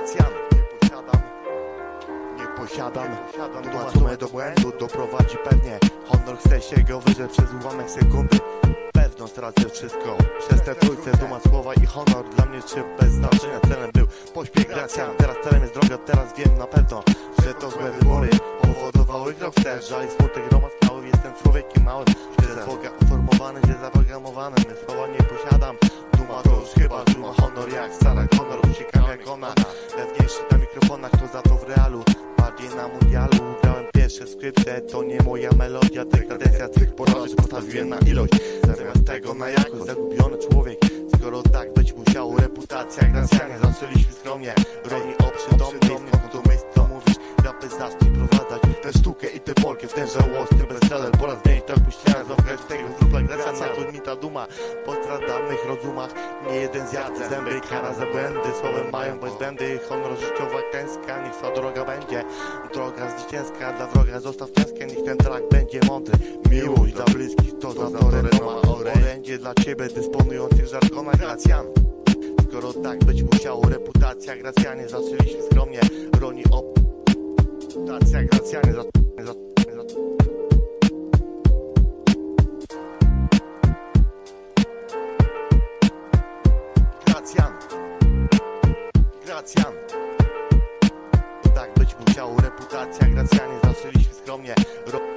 Nie posiadam. Nie posiadam, duma sumę do błędu doprowadzi pewnie Honor chce się go wyżej przez ułamek sekundy. Pewno stracę wszystko. Przez te trójce duma słowa i honor Dla mnie czy bez znaczenia celem był. Pośpiech Gracjan Teraz celem jest droga, teraz wiem na pewno Że to złe wybory powodowały krok wstecz Żal i smutek mały, jestem człowiekiem małym Przez Boga uformowany, że zaprogramowany Słowa nie posiadam Duma to już chyba duma honor jak Sarah Honor Uciekam jak ona. Pewniejszy na mikrofonach to za to w realu. Bardziej na mundialu Grałem pierwsze skrypty To nie moja melodia Degradacja tych porażek postawiłem na ilość Zamiast tego na jakość. Zagubiony człowiek Skoro tak być musiało. Reputacja Gracjanie zaczęliśmy skromnie. Roni oprzytomny W końcu miejsc co mówisz. Rapy zacznij prowadzać Tę sztukę i tę polkę ten żałosny bestseller. Pora zmienić tak myślałem Zamknąć tego zrób Gracja na to mi ta duma. Po stradanych rozumach Nie jeden zjadł zęby kara za błędy. Słowem mają bezbędy Honor życiowa klęska Niech ta droga będzie. Droga zwycięska Dla wroga zostaw klęskę Niech ten track będzie mądry. Miłość dla bliskich To za to renoma Orędzie. Dla ciebie dysponujących żargona Gracjan. Skoro tak być musiało reputacja Gracjanie zaczęliśmy skromnie. Roni op Reputacja Gracjanie za, Gracjan Tak być musiało reputacja Gracjanie zaczęliśmy skromnie. Ro